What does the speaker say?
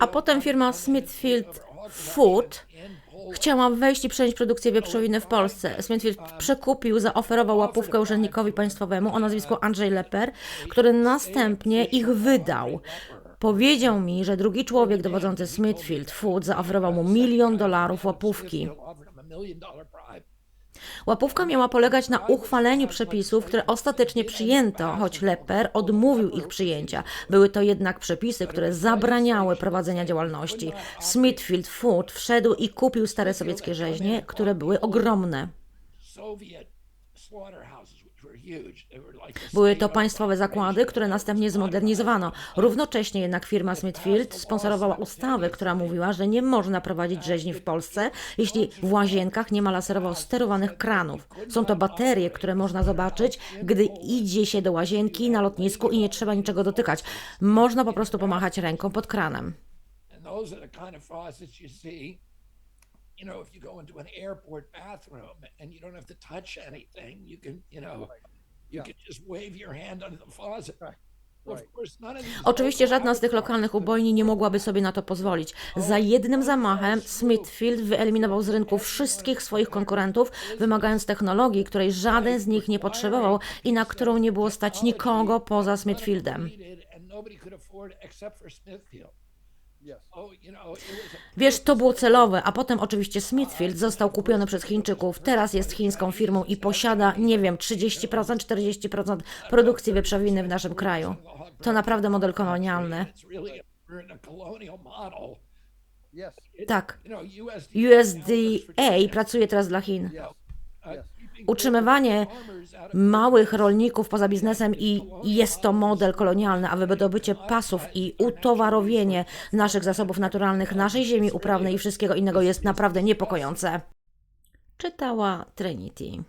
A potem firma Smithfield Food chciała wejść i przejąć produkcję wieprzowiny w Polsce. Smithfield przekupił, zaoferował łapówkę urzędnikowi państwowemu o nazwisku Andrzej Leper, który następnie ich wydał. Powiedział mi, że drugi człowiek dowodzący Smithfield Food zaoferował mu milion dolarów łapówki. Łapówka miała polegać na uchwaleniu przepisów, które ostatecznie przyjęto, choć Leper odmówił ich przyjęcia. Były to jednak przepisy, które zabraniały prowadzenia działalności. Smithfield Food wszedł i kupił stare sowieckie rzeźnie, które były ogromne. Były to państwowe zakłady, które następnie zmodernizowano. Równocześnie jednak firma Smithfield sponsorowała ustawę, która mówiła, że nie można prowadzić rzeźni w Polsce, jeśli w łazienkach nie ma laserowo sterowanych kranów. Są to baterie, które można zobaczyć, gdy idzie się do łazienki na lotnisku i nie trzeba niczego dotykać. Można po prostu pomachać ręką pod kranem. And those are the kind of faucets you see. You know, if you go into an airport bathroom and you don't have to touch anything, you can, you know, you can just wave your hand under the faucet. These Oczywiście żadna z tych lokalnych ubojni nie mogłaby sobie na to pozwolić. Za jednym zamachem Smithfield wyeliminował z rynku wszystkich swoich konkurentów, wymagając technologii, której żaden z nich nie potrzebował i na którą nie było stać nikogo poza Smithfieldem. Wiesz, to było celowe, a potem oczywiście Smithfield został kupiony przez Chińczyków. Teraz jest chińską firmą i posiada, nie wiem, 30%, 40% produkcji wieprzowiny w naszym kraju. To naprawdę model kolonialny. Tak. USDA pracuje teraz dla Chin. Utrzymywanie małych rolników poza biznesem i jest to model kolonialny, a wydobycie pasów i utowarowienie naszych zasobów naturalnych, naszej ziemi uprawnej i wszystkiego innego jest naprawdę niepokojące. Czytała Trinity.